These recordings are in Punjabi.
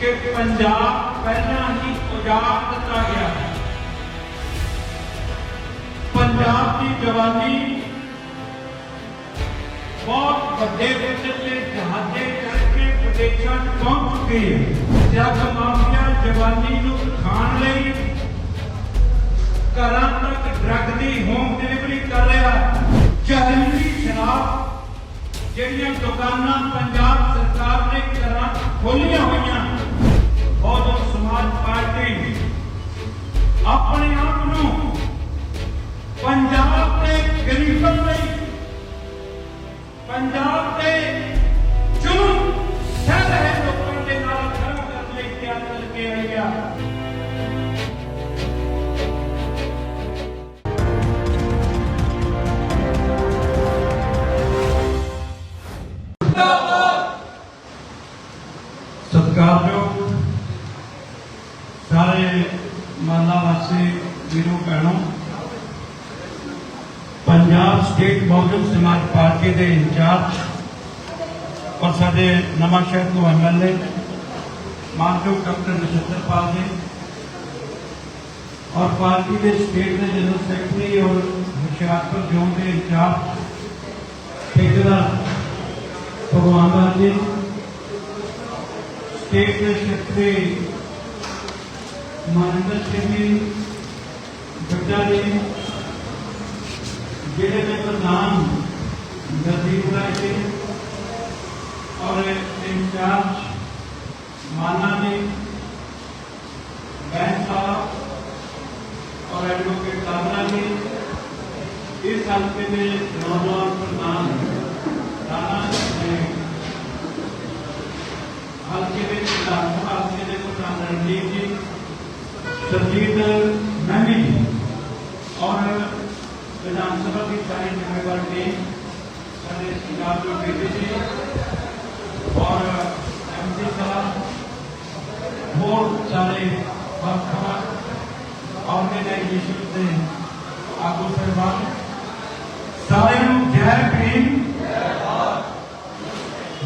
ਕਿ ਪੰਜਾਬ ਪਹਿਲਾਂ ਹੀ ਉਜਾੜ ਦਿੱਤਾ ਗਿਆ ਪੰਜਾਬ ਦੀ ਜਵਾਨੀ ਬਹੁਤ ਵੱਡੇ ਪੱਧਰ ਤੇ ਜਹਾਜ਼ੇ ਕਰਕੇ ਵਿਦੇਸ਼ਾਂ 'ਚ ਪਹੁੰਚ ਚੁੱਕੀ ਹੈ। ਜਗ ਮਾਫੀਆ ਜਵਾਨੀ ਨੂੰ ਖਾਣ ਲਈ ਘਰਾਂ ਤੱਕ ਡਰੱਗ ਦੀ ਹੋਮ ਡਿਲੀਵਰੀ ਕਰ ਰਿਹਾ ਜ਼ਹਿਰੀਲੀ ਸ਼ਰਾਬ ਜਿਹੜੀਆਂ ਦੁਕਾਨਾਂ ਪੰਜਾਬ ਸਰਕਾਰ ਨੇ ਘਰਾਂ ਖੋਲੀਆਂ ਹੋਈਆਂ ਬਹੁਜਨ ਸਮਾਜ ਪਾਰਟੀ ਆਪਣੇ ਆਪ ਦੇ ਇੰਚਾਰਜ ਔਰ ਸਾਡੇ ਨਵਾਂ ਸ਼ਹਿਰ ਤੋਂ ਐਮਐਲਏ ਮਾਨਯੋਗ ਡਾਕਟਰ ਨਛੱਤਰਪਾਲ ਜੀ ਔਰ ਪਾਰਟੀ ਦੇ ਸਟੇਟ ਦੇ ਜਨਰਲ ਸੈਕਟਰੀ ਔਰ ਹੁਸ਼ਿਆਰਪੁਰ ਜ਼ੋਨ ਦੇ ਇੰਚਾਰਜ, ਠੇਕੇਦਾਰ ਭਗਵਾਨ ਲਾਲ ਜੀ, ਸਟੇਟ ਦੇ ਸੈਕਟਰੀ ਮਨਿੰਦਰ ਸਿੰਘ ਜੀ ਗੱਡਾ ਜੀ, ਜਿਹੜੇ ਦੇ ਪ੍ਰਧਾਨ ਨਦੀਪ ਰਾਏ ਜੀ ਔਰ ਇੰਚਾਰਜ ਮਾਨਾ ਜੀ ਬੈਂਕ ਸਾਹਿਬ ਔਰ ਐਡਵੋਕੇਟ ਕਾਬਰਾ ਜੀ ਇਸ ਹਲਕੇ ਦੇ ਨੌਜਵਾਨ ਪ੍ਰਧਾਨ ਰਾਣਾ ਜੀ ਹਲਕੇ ਦੇ ਪ੍ਰਧਾਨ ਹਲਕੇ ਦੇ ਪ੍ਰਧਾਨ ਰਣਜੀਤ ਜੀ ਸਰਜੀਤ ਮਹਿਮੀ ਜੀ ਔਰ ਵਿਧਾਨ ਸਭਾ ਦੀ ਸਾਰੀ ਨੂੰ ਜੈ ਭੀਮ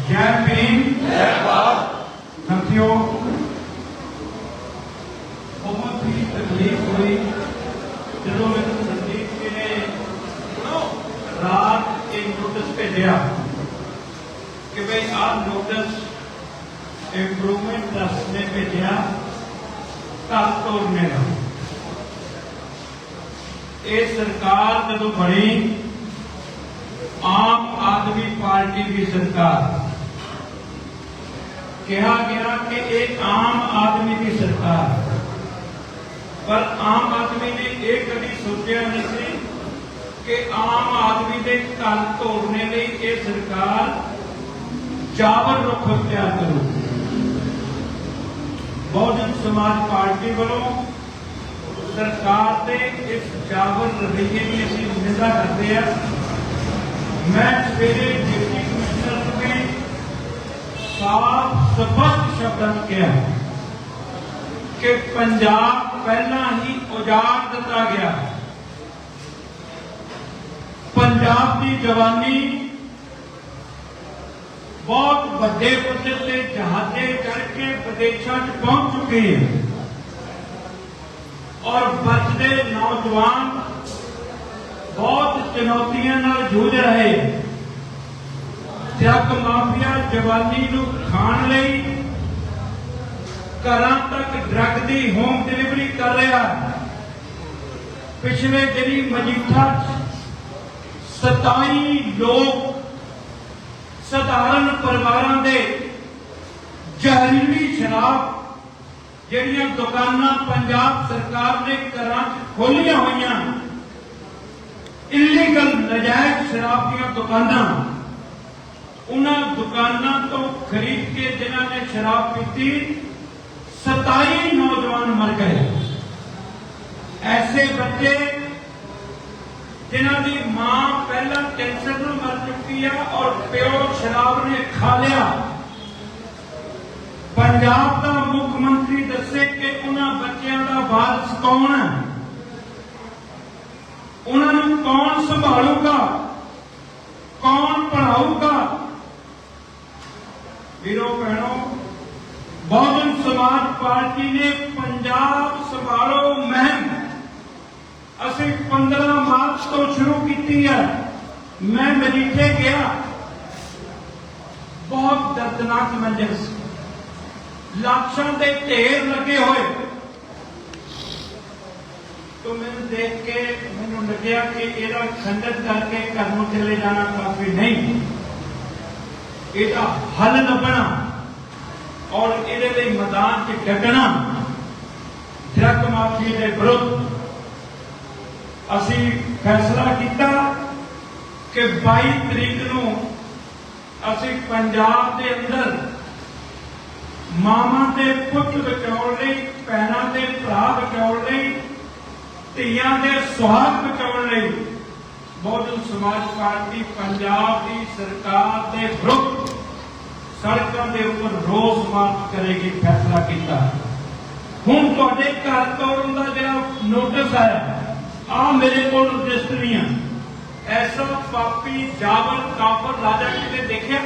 ਜੈ ਭੀਮ ਜੈ ਭਾਰਤ ਸਾਥੀਓ ਬਹੁਤ ਹੀ ਤਕਲੀਫ ਹੋਈ ਜਦੋਂ ਮੈਨੂੰ ਸੰਦੀਪ ਜੀ ਨੇ ਰਾਤ ਇੱਕ ਨੋਟਿਸ ਭੇਜਿਆ ਕਿ ਭਈ ਆਹ ਨੋਟਿਸ ਇੰਪਰੂਵਮੈਂਟ ਟਰਸਟ ਨੇ ਭੇਜਿਆ ਘਰ ਤੋੜਨੇ ਦਾ ਇਹ ਸਰਕਾਰ ਜਦੋਂ ਬਣੀ ਆਮ ਆਦਮੀ ਪਾਰਟੀ ਦੀ ਸਰਕਾਰ ਕਿਹਾ ਗਿਆ ਕਿ ਇਹ ਆਮ ਆਦਮੀ ਦੀ ਸਰਕਾਰ ਪਰ ਆਮ ਆਦਮੀ ਨੇ ਇਹ ਕਦੀ ਸੋਚਿਆ ਨਹੀਂ ਸੀ ਕਿ ਆਮ ਆਦਮੀ ਦੇ ਘਰ ਤੋੜਨੇ ਲਈ ਇਹ ਸਰਕਾਰ ਚਾਵਲ ਰੁੱਖ, ਤਿਆਰ ਕਰੋ। ਬਹੁਜਨ ਸਮਾਜ ਪਾਰਟੀ ਵੱਲੋਂ ਸਰਕਾਰ ਦੇ ਇਸ ਜਾਬਰ ਰਵੱਈਏ ਦੀ ਅਸੀਂ ਨਿੰਦਾ ਕਰਦੇ ਆ ਮੈਂ ਸਵੇਰੇ ਡਿਪਟੀ ਕਮਿਸ਼ਨਰ ਨੂੰ ਵੀ ਸਾਫ਼ ਸਪਸ਼ਟ ਸ਼ਬਦਾਂ 'ਚ ਕਿਹਾ ਕਿ ਪੰਜਾਬ ਪਹਿਲਾਂ ਹੀ ਉਜਾੜ ਦਿੱਤਾ ਗਿਆ। ਪੰਜਾਬ ਦੀ ਜਵਾਨੀ ਬਹੁਤ ਵੱਡੇ ਪੱਧਰ ਤੇ ਜਹਾਜ਼ੇ ਕਰਕੇ ਵਿਦੇਸ਼ਾਂ 'ਚ ਪਹੁੰਚ ਚੁੱਕੇ ਹੈ। ਔਰ ਬਚਦੇ ਨੌਜਵਾਨ ਬਹੁਤ ਚੁਣੌਤੀਆਂ ਨਾਲ ਜੂਝ ਰਹੇ ਜਗ ਮਾਫੀਆ ਜਵਾਨੀ ਨੂੰ ਖਾਣ ਲਈ ਘਰਾਂ ਤੱਕ ਡਰੱਗ ਦੀ ਹੋਮ ਡਿਲੀਵਰੀ ਕਰ ਰਿਹਾ ਪਿਛਲੇ ਦਿਨੀ ਮਜੀਠਾ 'ਚ 27 ਲੋਕ ਸਧਾਰਨ ਪਰਿਵਾਰਾਂ ਦੇ ਜ਼ਹਿਰੀਲੀ ਸ਼ਰਾਬ ਜਿਹੜੀਆਂ ਦੁਕਾਨਾਂ ਪੰਜਾਬ ਸਰਕਾਰ ਨੇ ਘਰਾਂ 'ਚ ਖੋਲੀਆਂ ਹੋਈਆਂ ਇਲੀਗਲ ਨਜਾਇਜ਼ ਸ਼ਰਾਬ ਦੀਆਂ ਦੁਕਾਨਾਂ, ਉਹਨਾਂ ਦੁਕਾਨਾਂ ਤੋਂ ਖਰੀਦ ਕੇ ਜਿਨ੍ਹਾਂ ਨੇ ਸ਼ਰਾਬ ਪੀਤੀ 27 ਨੌਜਵਾਨ ਮਰ ਗਏ। ਐਸੇ ਬੱਚੇ ਜਿਨ੍ਹਾਂ ਦੀ ਮਾਂ ਪਹਿਲਾਂ ਕੈਂਸਰ ਨਾਲ ਮਰ ਚੁੱਕੀ ਆ ਔਰ ਪਿਓ ਸ਼ਰਾਬ ਨੇ ਖਾ ਲਿਆ। ਪੰਜਾਬ ਦਾ ਮੁੱਖ ਮੰਤਰੀ ਦੱਸੇ ਕਿ ਉਹਨਾਂ ਬੱਚਿਆਂ ਦਾ ਵਾਰਸ ਕੌਣ ਹੈ? ਉਹਨਾਂ ਨੂੰ ਕੌਣ ਸੰਭਾਲੂਗਾ? ਕੌਣ ਪੜਾਊਗਾ ਵੀਰੋ, ਭੈਣੋ, ਬਹੁਜਨ ਸਮਾਜ ਪਾਰਟੀ ਨੇ ਪੰਜਾਬ ਸੰਭਾਲੋ ਮੁਹਿੰਮ ਅਸੀਂ 15 ਮਾਰਚ ਤੋਂ ਸ਼ੁਰੂ ਕੀਤੀ ਹੈ। ਮੈਂ ਮਜੀਠੇ ਗਿਆ। ਬਹੁਤ ਦਰਦਨਾਕ ਮੰਜ਼ਰ ਸੀ। ਲਾਸ਼ਾਂ ਦੇ ਢੇਰ ਲੱਗੇ ਹੋਏ। ਤੋਂ ਮੈਨੂੰ ਦੇਖ ਕੇ ਮੈਨੂੰ ਲੱਗਿਆ ਕਿ ਇਹਦਾ ਖੰਡਨ ਕਰਕੇ ਘਰ ਨੂੰ ਚਲੇ ਜਾਣਾ ਕਾਫੀ ਨਹੀਂ। ਇਹਦਾ ਹੱਲ ਲੱਭਣਾ ਔਰ ਇਹਦੇ ਲਈ ਮੈਦਾਨ 'ਚ ਡਟਣਾ ਡਰਗ ਮਾਫੀ ਦੇ ਵਿਰੁੱਧ ਅਸੀਂ ਫੈਸਲਾ ਕੀਤਾ ਕਿ 22 ਤਰੀਕ ਨੂੰ ਅਸੀਂ ਪੰਜਾਬ ਦੇ ਅੰਦਰ ਮਾਮਾ ਦੇ ਪੁੱਤ ਬਚਾਉਣ ਲਈ, ਭੈਣਾਂ ਦੇ ਭਰਾ ਬਚਾਉਣ ਲਈ, ਧੀਆਂ ਦੇ ਸੁਹਾਗ ਬਚਾਉਣ ਲਈ ਬਹੁਜਨ ਸਮਾਜ ਪਾਰਟੀ ਪੰਜਾਬ ਦੀ ਸਰਕਾਰ ਦੇ ਵਿਰੁੱਧ ਸੜਕਾਂ ਦੇ ਉੱਪਰ ਰੋਸ ਮਾਰਚ ਕਰੇਗੀ, ਫੈਸਲਾ ਕੀਤਾ। ਹੁਣ ਤੁਹਾਡੇ ਘਰ ਤੋੜਨ ਦਾ ਜਿਹੜਾ ਨੋਟਿਸ ਆਇਆ ਆ ਮੇਰੇ ਕੋਲ ਰਜਿਸਟਰੀਆਂ ਐਸਾ ਪਾਪੀ ਜਾਬਰ ਕਾਫਰ ਰਾਜਾ ਕਿਤੇ ਦੇਖਿਆ?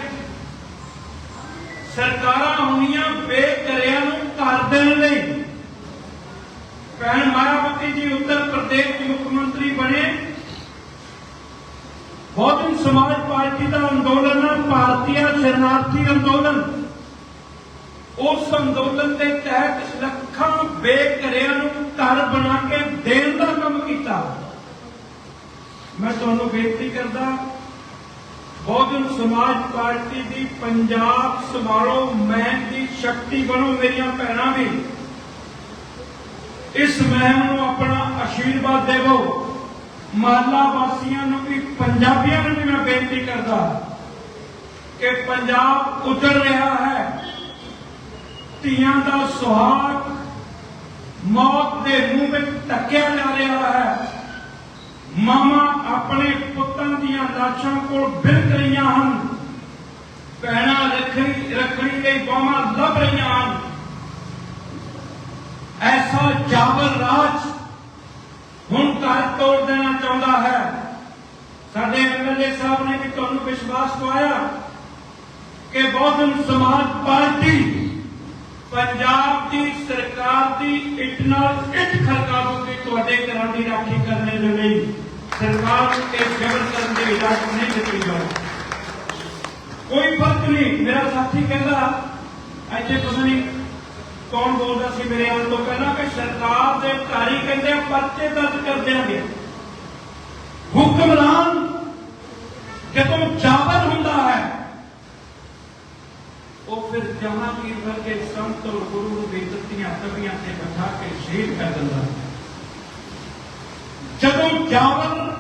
ਸਰਕਾਰਾਂ ਹੋਣੀਆਂ ਬੇਕਰਿਆਂ ਨੂੰ ਘਰ ਦੇਣ ਲਈ। ਭੈਣ ਮਾਇਆਵਤੀ ਜੀ ਉੱਤਰ ਪ੍ਰਦੇਸ਼ ਦੇ ਮੁੱਖ ਮੰਤਰੀ ਬਣੇ। ਬਹੁਜਨ ਸਮਾਜ ਪਾਰਟੀ ਦਾ ਅੰਦੋਲਨ ਹੈ ਭਾਰਤੀय ਸ਼ਰਨਾਰਥੀ ਅੰਦੋਲਨ। ਉਸ ਅੰਦੋਲਨ ਦੇ ਤਹਿਤ ਲੱਖਾਂ ਬੇਘਰਿਆਂ ਨੂੰ ਘਰ ਬਣਾ ਕੇ ਦੇਣ ਦਾ ਕੰਮ ਕੀਤਾ। ਮੈਂ ਤੁਹਾਨੂੰ ਬੇਨਤੀ ਕਰਦਾ, ਬਹੁਜਨ ਸਮਾਜ ਪਾਰਟੀ ਦੀ ਪੰਜਾਬ ਸੰਭਾਲੋ, ਮੈਂ ਦੀ ਸ਼ਕਤੀ ਬਣੋ, ਮੇਰੀਆਂ ਭੈਣਾਂ ਵੀ। ਇਸ ਮਹਿਮ ਨੂੰ ਆਪਣਾ ਆਸ਼ੀਰਵਾਦ ਦੇਵੋ। ਮਹੱਲਾ ਵਾਸੀਆਂ ਨੂੰ ਵੀ, ਪੰਜਾਬੀਆਂ ਨੂੰ ਵੀ ਮੈਂ ਬੇਨਤੀ ਕਰਦਾ ਕਿ ਪੰਜਾਬ ਉਤਰ ਰਿਹਾ ਹੈ। ਧੀਆਂ ਦਾ ਸੁਹਾਗ ਮੌਤ ਦੇ ਮੂੰਹ ਵਿੱਚ ਧੱਕਿਆ ਜਾ ਰਿਹਾ ਹੈ। ਮਾਮਾ ਆਪਣੇ ਪੁੱਤਾਂ ਦੀਆਂ ਲਾਸ਼ਾਂ ਕੋਲ ਬਿਲਕ ਰਹੀਆਂ ਹਨ। ਭੈਣਾਂ ਰੱਖੜੀ ਰੱਖੜੀ ਲਈ ਬਾਹਾਂ ਲੱਭ ਰਹੀਆਂ ਹਨ। ਐਸਾ ਜਾਬਰ ਰਾਜ ਹੁਣ ਘਰ ਤੋੜ ਦੇਣਾ ਚਾਹੁੰਦਾ ਹੈ। ਸਾਡੇ ਐਮਐਲਏ ਸਾਹਿਬ ਨੇ ਵੀ ਤੁਹਾਨੂੰ ਵਿਸ਼ਵਾਸ ਦਵਾਇਆ ਕਿ ਬਹੁਜਨ ਸਮਾਜ ਪਾਰਟੀ ਪੰਜਾਬ ਦੀ ਸਰਕਾਰ ਦੀ ਇੱਟ ਨਾਲ ਇੱਟ ਖੜਕਾਵੂਗੀ ਤੁਹਾਡੇ ਘਰਾਂ ਦੀ ਰਾਖੀ ਕਰਨ ਦੇ ਲਈ ਸਰਕਾਰ ਨੂੰ ਇਹ ਜ਼ਬਰ ਕਰਨ ਦੀ ਇਜਾਜ਼ਤ ਨਹੀਂ ਦਿੱਤੀ ਜਾਊਗੀ ਕੋਈ ਫ਼ਰਕ ਨਹੀਂ। ਮੇਰਾ ਸਾਥੀ ਕਹਿੰਦਾ, ਇੱਥੇ ਪਤਾ ਨਹੀਂ ਕੌਣ ਬੋਲਦਾ ਸੀ ਮੇਰੇ ਆਉਣ ਤੋਂ। ਪਹਿਲਾਂ ਕਿ ਸਰਕਾਰ ਦੇ ਅਧਿਕਾਰੀ ਕਹਿੰਦੇ ਪਰਚੇ ਦਰਜ ਕਰ ਦੇਣਗੇ ਹੁਕਮਰਾਨ ਜਦੋਂ ਜਾਬਰ ਹੁੰਦਾ ਹੈ ਉਹ ਫਿਰ ਜਹਾਂਗੀਰ ਵਰਗੇ ਸੰਤ ਔਰ ਗੁਰੂ ਨੂੰ ਬੇਇੱਜ਼ਤੀਆਂ ਤਵੀਆਂ ਤੇ ਬਿਠਾ ਕੇ ਸ਼ਹੀਦ ਕਰ ਦਿੰਦਾ। ਜਦੋਂ ਜਾਬਰ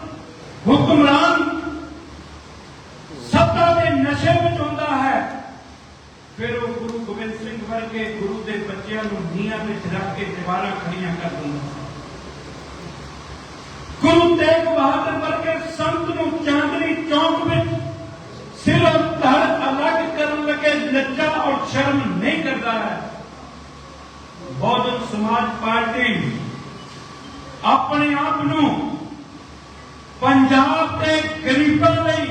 ਹੁਕਮਰਾਨ ਸੱਤਾ ਦੇ ਨਸ਼ੇ ਵਿੱਚ ਹੁੰਦਾ ਹੈ, ਫਿਰ ਉਹ ਗੁਰੂ ਗੋਬਿੰਦ ਸਿੰਘ ਵਰਗੇ ਗੁਰੂ ਦੇ ਬੱਚਿਆਂ ਨੂੰ ਨੀਹਾਂ ਵਿੱਚ ਰੱਖ ਕੇ ਦੀਵਾਰਾਂ ਖੜੀਆਂ ਕਰ ਦਿੰਦਾ। ਗੁਰੂ ਤੇਗ ਬਹਾਦਰ ਵਰਗੇ ਸੰਤ ਨੂੰ ਚਾਂਦਨੀ ਚੌਕ ਵਿੱਚ ਸਿਰਫ ਧੜ ਅਲੱਗ ਕਰਨ ਲੱਗੇ ਲੱਜਾ ਔਰ ਸ਼ਰਮ ਨਹੀਂ ਕਰਦਾ ਹੈ ਬਹੁਜਨ ਸਮਾਜ ਪਾਰਟੀ ਆਪਣੇ ਆਪ ਨੂੰ ਪੰਜਾਬ ਦੇ ਗਰੀਬਾਂ ਲਈ,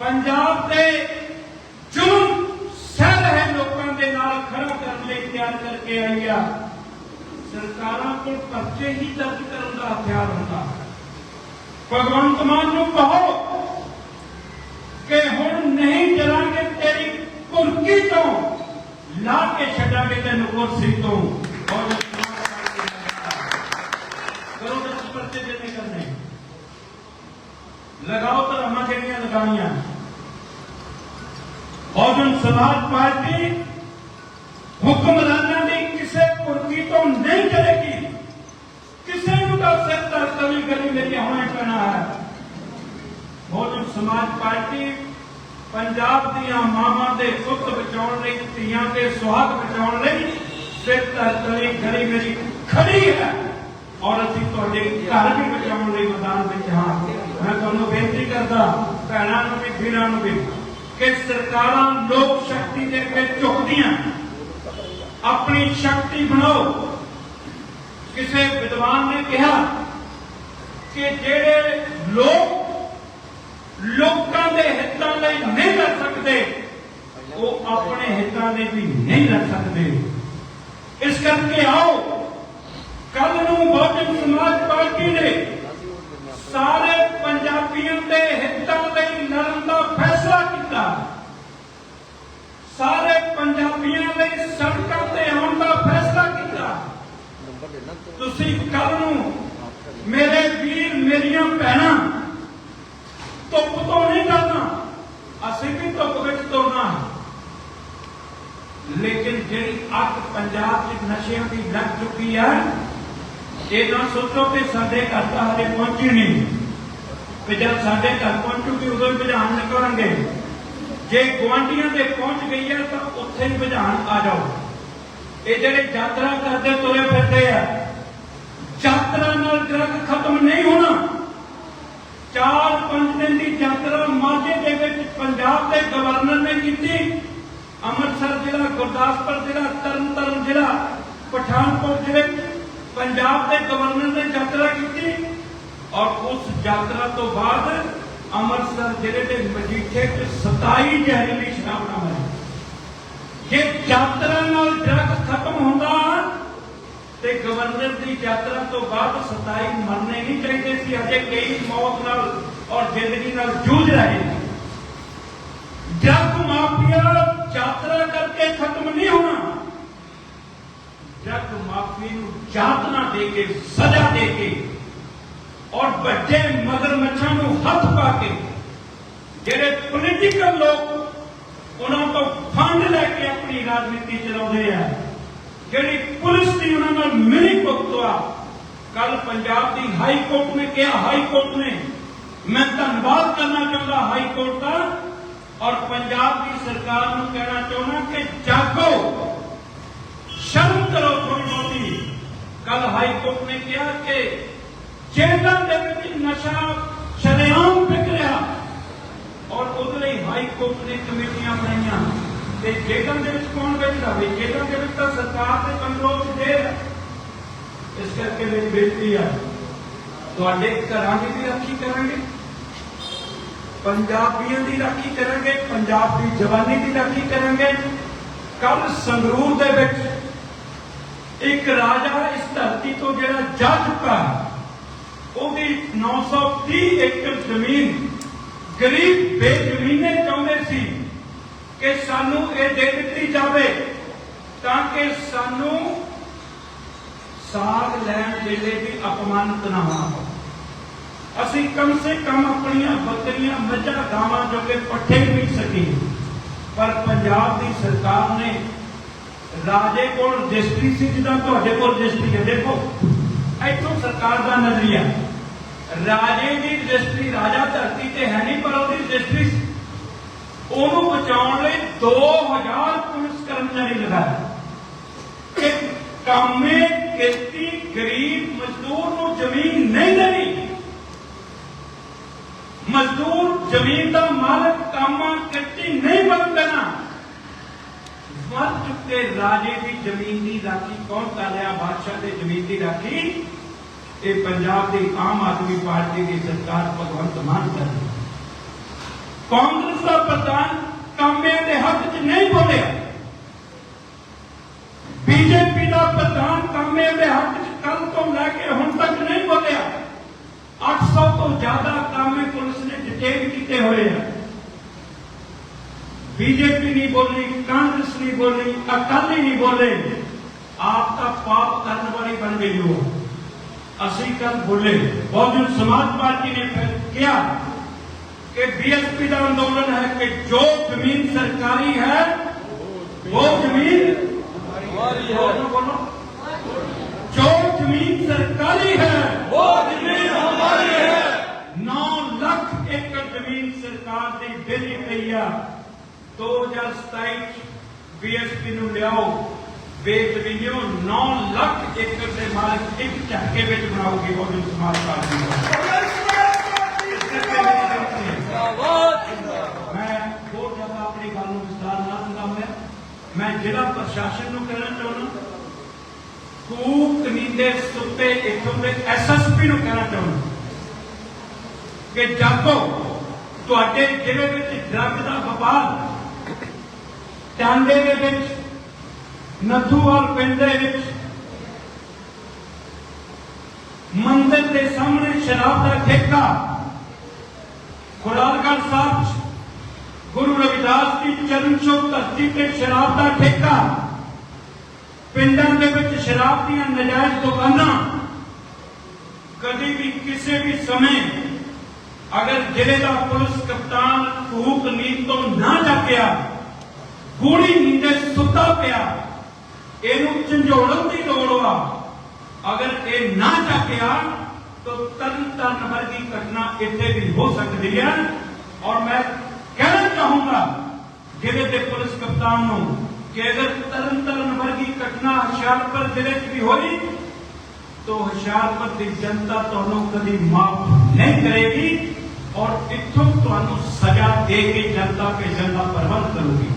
ਪੰਜਾਬ ਦੇ ਜ਼ੁਲਮ ਸਹਿ ਰਹੇ ਲੋਕਾਂ ਦੇ ਨਾਲ ਖੜਾ ਕਰਨ ਲਈ ਤਿਆਰ ਕਰਕੇ ਆਈ ਆ। ਸਰਕਾਰਾਂ ਕੋਲ ਪਰਚੇ ਹੀ ਦਰਜ ਕਰਨ ਦਾ ਹਥਿਆਰ ਹੁੰਦਾ। ਭਗਵੰਤ ਮਾਨ ਨੂੰ ਕਹੋ ਕਿ ਹੁਣ ਨਹੀਂ ਜਲਾਂਗੇ ਤੇਰੀ ਕੁਰਕੀ ਤੋਂ ਲਾ ਕੇ ਛੱਡਾਂਗੇ ਤੈਨੂੰ ਕੁਰਸੀ ਤੋਂ ਔਰ ਕਰੋ ਦਸ ਪਰਚੇ ਦੇਣੇ ਕਰਨੇ ਲਗਾਓ ਧਰਮਾਂ ਜਿਹੜੀਆਂ ਲਗਾਉਣੀਆਂ ਬਹੁਜਨ ਸਮਾਜ ਪਾਰਟੀ ਹੁਕਮਰਾਨਾਂ ਦੀ ਕਿਸੇ ਕੁਰਕੀ ਤੋਂ ਨਹੀਂ ਕਰੇਗੀ ਕਿਸੇ ਨੂੰ ਦਾ ਸਿਰ ਤਾਂ ਤਵੀ ਕਰੀ ਮੇਰੀ ਹੋਣੇ ਪੈਣਾ ਹੈ ਬਹੁਜਨ ਸਮਾਜ ਪਾਰਟੀ ਪੰਜਾਬ ਦੀਆਂ ਮਾਵਾਂ ਦੇ ਪੁੱਤ ਬਚਾਉਣ ਲਈ ਧੀਆਂ ਦੇ ਸੁਹਾਗ ਬਚਾਉਣ ਲਈ ਸਿਰ ਤਾਂ ਤਵੀ ਕਰੀ ਮੇਰੀ ਖੜੀ ਹੈ। ਔਰ ਅਸੀਂ ਤੁਹਾਡੇ ਘਰ ਵੀ ਬਚਾਉਣ ਲਈ ਮੈਦਾਨ ਵਿੱਚ ਹਾਂ। ਮੈਂ ਤੁਹਾਨੂੰ ਬੇਨਤੀ ਕਰਦਾ, ਭੈਣਾਂ ਨੂੰ ਵੀ, ਵੀਰਾਂ ਨੂੰ ਵੀ, ਕਿ ਸਰਕਾਰਾਂ ਲੋਕ ਸ਼ਕਤੀ ਦੇ ਅੱਗੇ ਝੁਕਦੀਆਂ। ਆਪਣੀ ਸ਼ਕਤੀ ਬਣਾਓ। ਕਿਸੇ ਵਿਦਵਾਨ ਨੇ ਕਿਹਾ ਕਿ ਜਿਹੜੇ ਲੋਕ ਲੋਕਾਂ ਦੇ ਹਿੱਤਾਂ ਲਈ ਨਹੀਂ ਕਰ ਸਕਦੇ, ਉਹ ਆਪਣੇ ਹਿੱਤਾਂ ਲਈ ਵੀ ਨਹੀਂ ਰੱਖ ਸਕਦੇ। ਇਸ ਕਰਕੇ ਆਓ। ਕੱਲ ਨੂੰ ਬਹੁਜਨ ਸਮਾਜ ਪਾਰਟੀ ਨੇ ਸਾਰੇ ਪੰਜਾਬ ਦੇ ਹਿੱਤਾਂ ਲਈ ਲੜਨ ਦਾ ਫੈਸਲਾ ਕੀਤਾ ਸਾਰੇ ਪੰਜਾਬੀਆਂ ਲਈ ਸੜਕਾਂ ਤੇ ਆਉਣ ਦਾ ਫੈਸਲਾ ਕੀਤਾ ਤੁਸੀਂ ਕੱਲ ਨੂੰ ਮੇਰੇ ਵੀਰ ਮੇਰੀਆਂ ਭੈਣਾਂ ਧੁੱਪ ਤੋਂ ਨਹੀਂ ਡਰਨਾ ਅਸੀਂ ਵੀ ਧੁੱਪ ਵਿੱਚ ਤੁਰਨਾ ਹੈ। ਲੇਕਿਨ ਜਿਹੜੀ ਅੱਗ ਪੰਜਾਬ 'ਚ ਨਸ਼ਿਆਂ ਦੀ ਲੱਗ ਚੁੱਕੀ ਇਹ ਨਾ ਸੋਚੋ ਕਿ ਸਾਡੇ ਘਰ ਤਾਂ ਹਲੇ ਪਹੁੰਚੀ ਨਹੀਂ। ਤੇ ਜਦ ਸਾਡੇ ਘਰ ਪਹੁੰਚੂਗੀ, ਉਦੋਂ ਹੀ ਬੁਝਾਉਣ ਲੱਗਾਂਗੇ। ਜੇ ਗੁਆਂਢੀਆਂ ਦੇ ਪਹੁੰਚ ਗਈ ਹੈ ਤਾਂ ਉੱਥੇ ਹੀ ਬੁਝਾਉਣ ਆ ਜਾਓ। ਇਹ ਜਿਹੜੇ ਯਾਤਰਾ ਕਰਦੇ ਤੁਰੇ ਫਿਰਦੇ ਆ, ਯਾਤਰਾ ਨਾਲ ਡਰਗ ਖਤਮ ਨਹੀਂ ਹੋਣਾ। ਚਾਰ ਪੰਜ ਦਿਨ ਦੀ ਯਾਤਰਾ ਮਾਝੇ ਦੇ ਵਿੱਚ ਪੰਜਾਬ ਦੇ ਗਵਰਨਰ ਨੇ ਕੀਤੀ। ਅੰਮ੍ਰਿਤਸਰ ਜ਼ਿਲ੍ਹਾ, ਗੁਰਦਾਸਪੁਰ ਜ਼ਿਲ੍ਹਾ, ਤਰਨਤਾਰਨ ਜ਼ਿਲ੍ਹਾ। ਪਠਾਨਕੋਟ ਜ਼ਿਲ੍ਹੇ ਪੰਜਾਬ ਦੇ ਗਵਰਨਰ ਨੇ ਯਾਤਰਾ ਕੀਤੀ ਔਰ ਉਸ ਯਾਤਰਾ ਤੋਂ ਬਾਅਦ ਅੰਮ੍ਰਿਤਸਰ ਜ਼ਿਲ੍ਹੇ ਦੇ ਮਜੀਠੇ ਵਿੱਚ 27 ਜ਼ਹਿਰੀਲੀ ਸ਼ਰਾਬਾਂ ਮਿਲੀਆਂ ਜੇ ਯਾਤਰਾ ਨਾਲ ਡਰਗ ਖਤਮ ਹੁੰਦਾ ਤੇ ਗਵਰਨਰ ਦੀ ਯਾਤਰਾ ਤੋਂ ਬਾਅਦ 27 ਮਰਨੇ ਨਹੀਂ ਚਾਹੀਦੇ ਸੀ। ਅਜੇ ਕਈ ਮੌਤ ਨਾਲ ਔਰ ਜ਼ਿੰਦਗੀ ਨਾਲ ਜੂਝ ਰਹੇ ਨੇ। ਡਰਗ ਮਾਫੀਆ ਯਾਤਰਾ ਕਰਕੇ ਖਤਮ ਨਹੀਂ ਹੋਣਾ। ਡਰਗ ਮਾਫੀ ਨੂੰ ਯਾਤਨਾ ਦੇ ਕੇ, ਸਜ਼ਾ ਦੇ ਕੇ ਔਰ ਵੱਡੇ ਮਗਰਮੱਛਾਂ ਨੂੰ ਹੱਥ ਪਾ ਕੇ ਜਿਹੜੇ ਪੋਲੀਟੀਕਲ ਲੋਕ ਉਹਨਾਂ ਤੋਂ ਫੰਡ ਲੈ ਕੇ ਆਪਣੀ ਰਾਜਨੀਤੀ ਚਲਾਉਂਦੇ ਆ, ਜਿਹੜੀ ਪੁਲਿਸ ਦੀ ਉਹਨਾਂ ਨਾਲ ਮਿਲੀ ਭੁਗਤਵਾ ਕੱਲ ਪੰਜਾਬ ਦੀ ਹਾਈ ਕੋਰਟ ਨੇ ਕਿਹਾ, ਹਾਈ ਕੋਰਟ ਨੇ, ਮੈਂ ਧੰਨਵਾਦ ਕਰਨਾ ਚਾਹੁੰਦਾ ਹਾਈ ਕੋਰਟ ਦਾ ਔਰ ਪੰਜਾਬ ਦੀ ਸਰਕਾਰ ਨੂੰ ਕਹਿਣਾ ਚਾਹੁੰਦਾ ਕਿ ਜਾਗੋ ਸ਼ਰਮ ਕਰੋ ਥੋੜੀ ਬਹੁਤੀ ਕੱਲ ਹਾਈ ਕੋਰਟ ਨੇ ਕਿਹਾ ਕਿ ਜੇਲ੍ਹਾਂ ਦੇ ਵਿੱਚ ਨਸ਼ਾ ਸ਼ਰੇਆਮ ਵਿਕ ਰਿਹਾ ਔਰ ਉਹਦੇ ਲਈ ਹਾਈ ਕੋਰਟ ਨੇ ਕਮੇਟੀਆਂ ਬਣਾਈਆਂ ਤੇ ਜੇਲ੍ਹਾਂ ਦੇ ਵਿੱਚ ਕੌਣ ਵੇਚਦਾ ਵੀ ਜੇਲ੍ਹਾਂ ਦੇ ਵਿੱਚ ਤਾਂ ਸਰਕਾਰ ਦੇ ਕੰਟਰੋਲ 'ਚ ਦੇ ਹੈ ਇਸ ਕਰਕੇ ਮੇਰੀ ਬੇਨਤੀ ਹੈ ਤੁਹਾਡੇ ਘਰਾਂ ਦੀ ਵੀ ਰਾਖੀ ਕਰਾਂਗੇ ਪੰਜਾਬੀਆਂ ਦੀ ਰਾਖੀ ਕਰਾਂਗੇ ਪੰਜਾਬ ਦੀ ਜਵਾਨੀ ਦੀ ਰਾਖੀ ਕਰਾਂਗੇ ਕੱਲ ਸੰਗਰੂਰ ਦੇ ਵਿੱਚ ਇੱਕ ਰਾਜਾ ਇਸ ਧਰਤੀ ਤੋਂ ਜਿਹੜਾ ਜਾ ਚੁੱਕਾ ਹੈ, ਉਹਦੀ 930 ਏਕੜ ਜ਼ਮੀਨ ਗਰੀਬ ਬੇਜ਼ਮੀਨੇ ਚਾਹੁੰਦੇ ਸੀ ਕਿ ਸਾਨੂੰ ਇਹ ਦੇ ਦਿੱਤੀ ਜਾਵੇ ਤਾਂ ਕਿ ਸਾਨੂੰ ਸਾਗ ਲੈਣ ਵੇਲੇ ਵੀ ਅਪਮਾਨਿਤ ਨਾ ਹੋਣਾ ਅਸੀਂ ਕਮ ਸੇ ਕਮ ਆਪਣੀਆਂ ਬੱਕਰੀਆਂ ਮੱਝਾਂ ਗਾਵਾਂ ਜੋਗੇ ਪੱਠੇ ਵੀ ਸਕੀਏ, ਪਰ ਪੰਜਾਬ ਦੀ ਸਰਕਾਰ ਨੇ ਰਾਜੇ ਕੋਲ ਰਜਿਸਟਰੀ ਸੀ ਜਿੱਦਾਂ ਤੁਹਾਡੇ ਕੋਲ ਰਜਿਸਟਰੀ ਹੈ, ਦੇਖੋ, ਇੱਥੋਂ ਸਰਕਾਰ ਦਾ ਨਜ਼ਰੀਆ। ਰਾਜੇ ਦੀ ਰਜਿਸਟਰੀ ਰਾਜਾ ਧਰਤੀ ਤੇ ਹੈ ਨਹੀਂ, ਪਰ ਉਹਦੀ ਰਜਿਸਟਰੀ ਉਹਨੂੰ ਬਚਾਉਣ ਲਈ 2000 ਪੁਲਿਸ ਕਰਮਚਾਰੀ ਲਗਾਏ। ਕਿ ਕਾਮੇ ਕਿਰਤੀ ਗਰੀਬ ਮਜ਼ਦੂਰ ਨੂੰ ਜ਼ਮੀਨ ਨਹੀਂ ਦੇਣੀ। ਮਜ਼ਦੂਰ ਜ਼ਮੀਨ ਦਾ ਮਾਲਕ ਕਾਮਾ ਕਿਰਤੀ ਨਹੀਂ ਬਣ ਦੇਣਾ ਮਰ ਚੁੱਕੇ ਰਾਜੇ ਦੀ ਜ਼ਮੀਨ ਦੀ ਰਾਖੀ ਕੌਣ ਕਰ ਰਿਹਾ? ਬਾਦਸ਼ਾਹ ਦੇ ਜ਼ਮੀਨ ਦੀ ਰਾਖੀ। ਇਹ ਪੰਜਾਬ ਦੀ ਆਮ ਆਦਮੀ ਪਾਰਟੀ ਦੀ ਸਰਕਾਰ ਭਗਵੰਤ ਮਾਨ ਕਰ ਰਹੀ ਹੈ। ਕਾਂਗਰਸ ਦਾ ਪ੍ਰਧਾਨ ਕਾਮਿਆਂ ਦੇ ਹੱਕ 'ਚ ਨਹੀਂ بولنی اکل نہیں بولے آپ کا پاپ کرنے والی بن گئی ہو اسی کل بولے بہجن سماج پارٹی نے پھر کیا کہ بی ایس پی کا آندولن ہے کہ جو زمین سرکاری ہے، وہ زمین جو زمین سرکاری ہے، وہ زمین ہماری ہے۔ نو لکھ ایک زمین سرکار نے دہلی پہ دو ہزار ستائیس ਬੀਐਸਪੀ ਨੂੰ ਲਿਆਓ। ਬੇਜ਼ਮੀਨਿਓ 9 ਲੱਖ ਏਕੜ ਦੇ ਮਾਲਕ ਇੱਕ ਝਟਕੇ ਵਿੱਚ ਬਣਾਉਗੀ ਬਹੁਜਨ ਸਮਾਜ ਪਾਰਟੀ ਮੈਂ ਬਹੁਤ ਜ਼ਿਆਦਾ ਆਪਣੀ ਗੱਲ ਨੂੰ ਵਿਸਤਾਰ ਨਾਲ ਸਮਝਾਉਂਦਾ ਮੈਂ ਜ਼ਿਲ੍ਹਾ ਪ੍ਰਸ਼ਾਸਨ ਨੂੰ ਕਹਿਣਾ ਚਾਹੁੰਦਾ ਕੂਕ ਨੀਂਦੇ ਸੁੱਤੇ ਇਥੋਂ ਦੇ ਐਸਐਸਪੀ ਨੂੰ ਕਹਿਣਾ ਚਾਹੁੰਦਾ ਕਿ ਜਾਪੋ ਤੁਹਾਡੇ ਜ਼ਿਲ੍ਹੇ ਵਿੱਚ ਡਰੱਗ ਦਾ ਵਪਾਰ ਟਾਂਡੇ ਦੇ ਵਿੱਚ, ਨੱਥੂਵਾਲ ਪਿੰਡ ਦੇ ਵਿੱਚ, ਮੰਦਿਰ ਦੇ ਸਾਹਮਣੇ ਸ਼ਰਾਬ ਦਾ ਠੇਕਾ, ਖੁਰਾਲਗੜ੍ਹ ਸਾਹਿਬ 'ਚ, ਗੁਰੂ ਰਵਿਦਾਸ ਦੀ ਚਰਨ ਛੋਹ ਧਰਤੀ ਤੇ ਸ਼ਰਾਬ ਦਾ ਠੇਕਾ, ਪਿੰਡਾਂ ਦੇ ਵਿੱਚ ਸ਼ਰਾਬ ਦੀਆਂ ਨਜਾਇਜ਼ ਦੁਕਾਨਾਂ, ਕਦੀ ਵੀ ਕਿਸੇ ਵੀ ਸਮੇਂ ਅਗਰ ਜ਼ਿਲ੍ਹੇ ਦਾ ਪੁਲਿਸ ਕਪਤਾਨ ਭੂਖ ਨੀਂਦ ਤੋਂ ਨਾ ਜਾਗਿਆ ਗੂੜੀ ਨੀਂਦੇ ਸੁੱਤਾ ਪਿਆ, ਇਹਨੂੰ ਝੰਜੋੜਨ ਦੀ ਲੋੜ ਵਾ। ਅਗਰ ਇਹ ਨਾ ਜਾਗਿਆ ਤਾਂ ਤਰਨ ਤਰਨ ਵਰਗੀ ਘਟਨਾ ਇੱਥੇ ਵੀ ਹੋ ਸਕਦੀ ਹੈ ਔਰ ਮੈਂ ਕਹਿਣਾ ਚਾਹੂੰਗਾ, ਜ਼ਿਲ੍ਹੇ ਦੇ ਪੁਲਿਸ ਕਪਤਾਨ ਨੂੰ ਕਿ ਅਗਰ ਤਰਨ ਤਰਨ ਵਰਗੀ ਘਟਨਾ ਹੁਸ਼ਿਆਰਪੁਰ ਜ਼ਿਲ੍ਹੇ 'ਚ ਵੀ ਹੋਈ तो ਹੁਸ਼ਿਆਰਪੁਰ ਦੀ ਜਨਤਾ ਤੁਹਾਨੂੰ ਕਦੀ ਮਾਫ ਨਹੀਂ ਕਰੇਗੀ ਔਰ ਇੱਥੋਂ ਤੁਹਾਨੂੰ ਸਜ਼ਾ ਦੇ ਕੇ ਜਨਤਾ ਭੇਜਣ ਦਾ ਪ੍ਰਬੰਧ ਕਰੂਗੀ।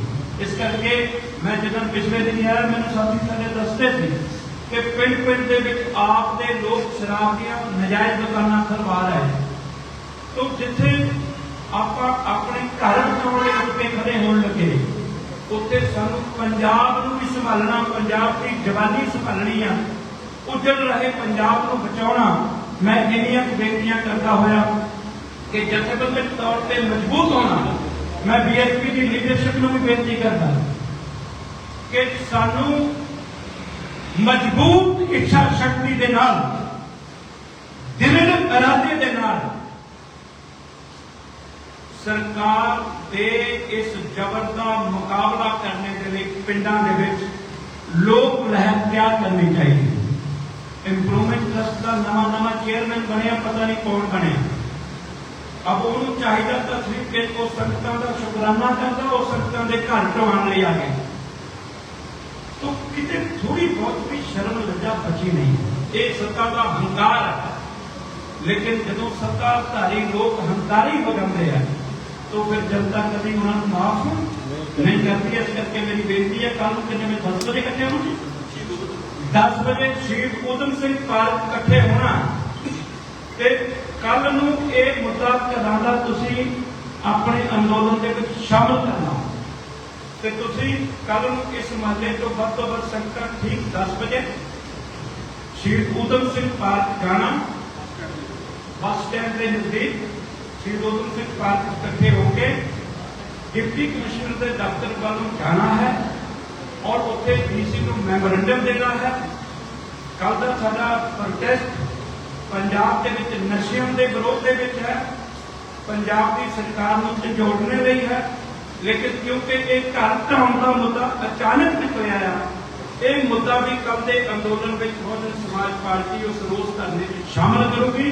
ਇਸ ਕਰਕੇ ਮੈਂ ਜਦੋਂ ਪਿਛਲੇ ਦਿਨ ਆਇਆ, ਮੈਨੂੰ ਸਾਥੀ ਸਾਡੇ ਦੱਸਦੇ ਸੀ ਕਿ ਪਿੰਡ ਪਿੰਡ ਦੇ ਵਿੱਚ ਆਪ ਦੇ ਲੋਕ ਸ਼ਰਾਬ ਦੀਆਂ ਨਜਾਇਜ਼ ਦੁਕਾਨਾਂ ਖਲਵਾ ਰਹੇ ਤੋਂ ਜਿੱਥੇ ਆਪਾਂ ਆਪਣੇ ਘਰ ਬਚਾਉਣ ਉੱਤੇ ਖੜੇ ਹੋਣ ਲੱਗੇ, ਉੱਥੇ ਸਾਨੂੰ ਪੰਜਾਬ ਨੂੰ ਵੀ ਸੰਭਾਲਣਾ, ਪੰਜਾਬ ਦੀ ਜਵਾਨੀ ਸੰਭਾਲਣੀ ਆ, ਉੱਜੜ ਰਹੇ ਪੰਜਾਬ ਨੂੰ ਬਚਾਉਣਾ ਮੈਂ ਇੰਨੀਆਂ ਬੇਨਤੀਆਂ ਕਰਦਾ ਹੋਇਆ ਕਿ ਜਥੇਬੰਦਕ ਤੌਰ ਤੇ ਮਜ਼ਬੂਤ ਹੋਣਾ ਮੈਂ ਬੀਐਸਪੀ ਦੀ ਲੀਡਰਸ਼ਿਪ ਨੂੰ ਵੀ ਬੇਨਤੀ ਕਰਦਾ ਕਿ ਸਾਨੂੰ ਮਜ਼ਬੂਤ ਇੱਛਾ ਸ਼ਕਤੀ ਦੇ ਨਾਲ, ਦ੍ਰਿੜ ਇਰਾਦੇ ਦੇ ਨਾਲ ਸਰਕਾਰ ਦੇ ਇਸ ਜ਼ਬਰ ਦਾ ਮੁਕਾਬਲਾ ਕਰਨ ਦੇ ਲਈ ਪਿੰਡਾਂ ਦੇ ਵਿੱਚ ਲੋਕ ਲਹਿਰ ਤਿਆਰ ਕਰਨੀ ਚਾਹੀਦੀ ਹੈ। ਇੰਪਰੂਵਮੈਂਟ ਟਰਸਟ ਦਾ ਨਵਾਂ ਨਵਾਂ ਚੇਅਰਮੈਨ ਬਣਿਆ, ਪਤਾ ਨਹੀਂ ਕੌਣ ਬਣਿਆ। ਅਬ ਉਹਨੂੰ ਚਾਹੀਦਾ ਤਾਂ ਸਿਰਫ ਕਿ ਉਹ ਸੰਗਤਾਂ ਦਾ ਸ਼ੁਕਰਾਨਾ ਕਰਦਾ, ਉਹ ਸੰਗਤਾਂ ਦੇ ਘਰ ਟਵਾਉਣ ਲਈ ਆ ਗਿਆ। ਤੋ ਕਿਤੇ ਥੋੜੀ ਬਹੁਤ ਵੀ ਸ਼ਰਮ ਲੱਜਾ ਬਚੀ ਨਹੀਂ। ਇਹ ਸੱਤਾ ਦਾ ਹੰਕਾਰ ਹੈ। ਲੇਕਿਨ ਜਦੋਂ ਸੱਤਾਧਾਰੀ ਲੋਕ ਹੰਕਾਰੀ ਹੋ ਜਾਂਦੇ ਆ, ਤੋ ਫਿਰ ਜਨਤਾ ਕਦੀ ਉਹਨਾਂ ਨੂੰ ਮਾਫ ਨਹੀਂ ਕਰਦੀ। ਇਸ ਕਰਕੇ ਮੇਰੀ ਬੇਨਤੀ ਹੈ ਕੱਲ ਨੂੰ ਕਿੰਨੇ ਵਜੇ 10 ਵਜੇ ਇਕੱਠੇ ਹੋਣਾ? ਜੀ 10 ਵਜੇ ਸ਼ਹੀਦ ਊਧਮ ਸਿੰਘ ਪਾਰਕ ਇਕੱਠੇ ਹੋਣਾ। ਤੇ ਕੱਲ ਨੂੰ ਇਹ ਮੁੱਦਾ ਕਰਾਂਦਾ ਤੁਸੀਂ ਆਪਣੇ ਅੰਦੋਲਨ ਦੇ ਵਿੱਚ ਸ਼ਾਮਲ ਕਰਨਾ। ਤੇ ਤੁਸੀਂ ਕੱਲ ਨੂੰ ਇਸ ਮਹੱਲੇ ਤੋਂ ਵੱਧ ਤੋਂ ਵੱਧ ਸੰਗਤਾਂ ਠੀਕ 10 ਵਜੇ ਸ਼ਹੀਦ ਊਧਮ ਸਿੰਘ ਪਾਰਕ ਜਾਣਾ, ਬੱਸ ਸਟੈਂਡ ਦੇ ਨਜ਼ਦੀਕ ਸ਼ਹੀਦ ਊਧਮ ਸਿੰਘ ਪਾਰਕ ਇਕੱਠੇ ਹੋ ਕੇ ਡਿਪਟੀ ਕਮਿਸ਼ਨਰ ਦੇ ਦਫ਼ਤਰ ਵੱਲ ਨੂੰ ਜਾਣਾ ਹੈ ਔਰ ਉੱਥੇ ਡੀਸੀ ਨੂੰ ਮੈਮੋਰੰਡਮ ਦੇਣਾ ਹੈ। ਕੱਲ ਦਾ ਸਾਡਾ ਪ੍ਰੋਟੈਸਟ ਪੰਜਾਬ ਦੇ ਵਿੱਚ ਨਸ਼ਿਆਂ ਦੇ ਵਿਰੋਧ ਦੇ ਵਿੱਚ ਹੈ। ਪੰਜਾਬ ਦੀ ਸਰਕਾਰ ਨੂੰ ਝੰਜੋੜਨੇ ਲਈ ਹੈ। ਲੇਕਿਨ ਕਿਉਂਕਿ ਇਹ ਘਰ ਢਾਉਣ ਦਾ ਮੁੱਦਾ ਅਚਾਨਕ ਨਿਕਲਿਆ ਆ, ਇਹ ਮੁੱਦਾ ਵੀ ਕੱਲ ਦੇ ਅੰਦੋਲਨ ਵਿੱਚ ਬਹੁਜਨ ਸਮਾਜ ਪਾਰਟੀ ਉਸ ਰੋਸ ਧਰਨੇ ਵਿੱਚ ਸ਼ਾਮਲ ਕਰੂਗੀ।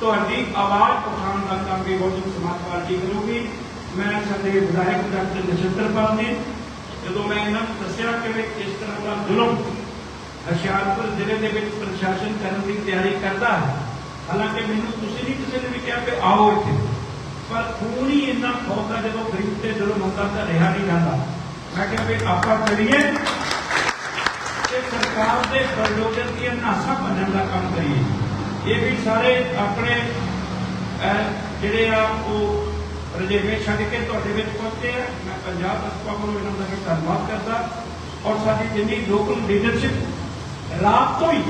ਤੁਹਾਡੀ ਆਵਾਜ਼ ਉਠਾਉਣ ਦਾ ਕੰਮ ਵੀ ਬਹੁਜਨ ਸਮਾਜ ਪਾਰਟੀ ਕਰੂਗੀ। ਮੈਂ ਸਾਡੇ ਵਿਧਾਇਕ ਡਾਕਟਰ ਨਛੱਤਰਪਾਲ ਨੇ ਜਦੋਂ ਮੈਂ ਇਹਨਾਂ ਨੂੰ ਦੱਸਿਆ ਕਿ ਇਸ ਤਰ੍ਹਾਂ ਦਾ ਜ਼ੁਲਮ ਹੁਸ਼ਿਆਰਪੁਰ ਜ਼ਿਲ੍ਹੇ ਦੇ ਵਿੱਚ ਪ੍ਰਸ਼ਾਸਨ ਕਰਨ ਦੀ ਤਿਆਰੀ ਕਰਦਾ ਹੈ ਹਾਲਾਂਕਿ ਮੈਨੂੰ ਤੁਸੀਂ ਨਹੀਂ ਕਿਸੇ ਨੇ ਵੀ ਕਿਹਾ ਕਿ ਆਓ ਇੱਥੇ ਪਰ ਖੂਨ ਹੀ ਇੰਨਾ ਖੌਫਾ ਜਦੋਂ ਗਰੀਬ ਤੇ ਜ਼ੁਲਮ ਹੁੰਦਾ ਤਾਂ ਰਿਹਾ ਨਹੀਂ ਜਾਂਦਾ ਮੈਂ ਕਿਹਾ ਵੀ ਆਪਾਂ ਕਰੀਏ ਕਿ ਸਰਕਾਰ ਦੇ ਬਲਡੋਜ਼ਰ ਦੀਆਂ ਨਾਸਾਂ ਭੰਨਣ ਦਾ ਕੰਮ ਕਰੀਏ ਇਹ ਵੀ ਸਾਰੇ ਆਪਣੇ ਅਹ, ਜਿਹੜੇ ਆ ਉਹ ਰਜੇਵੇਂ ਛੱਡ ਕੇ ਤੁਹਾਡੇ ਵਿੱਚ ਪਹੁੰਚੇ ਆ ਮੈਂ ਪੰਜਾਬ ਬਸਪਾ ਵੱਲੋਂ ਇਹਨਾਂ ਦਾ ਵੀ ਧੰਨਵਾਦ ਕਰਦਾ ਔਰ ਸਾਡੀ ਜਿੰਨੀ ਲੋਕਲ ਲੀਡਰਸ਼ਿਪ ਰਾਤ ਤੋਂ ਹੀ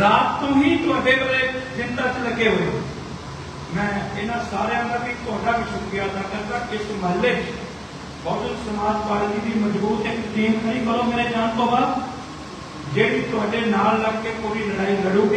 ਰਾਤ ਤੋਂ ਹੀ ਤੁਹਾਡੇ ਕੋਲੇ ਚਿੰਤਾ 'ਚ ਲੱਗੇ ਹੋਏ ਮੈਂ ਇਹਨਾਂ ਸਾਰਿਆਂ ਦਾ ਵੀ ਤੁਹਾਡਾ ਵੀ ਸ਼ੁਕਰੀਆ ਅਦਾ ਕਰਦਾ ਕਿ ਇਸ ਮਹੱਲੇ 'ਚ ਬਹੁਜਨ ਸਮਾਜ ਪਾਰਟੀ ਦੀ ਮਜ਼ਬੂਤ ਇੱਕ ਟੀਮ ਖੜੀ ਕਰੋ ਮੇਰੇ ਜਾਣ ਤੋਂ ਬਾਅਦ ਜਿਹੜੀ ਤੁਹਾਡੇ ਨਾਲ ਲੱਗ ਕੇ ਪੂਰੀ ਲੜਾਈ ਲੜੂਗੀ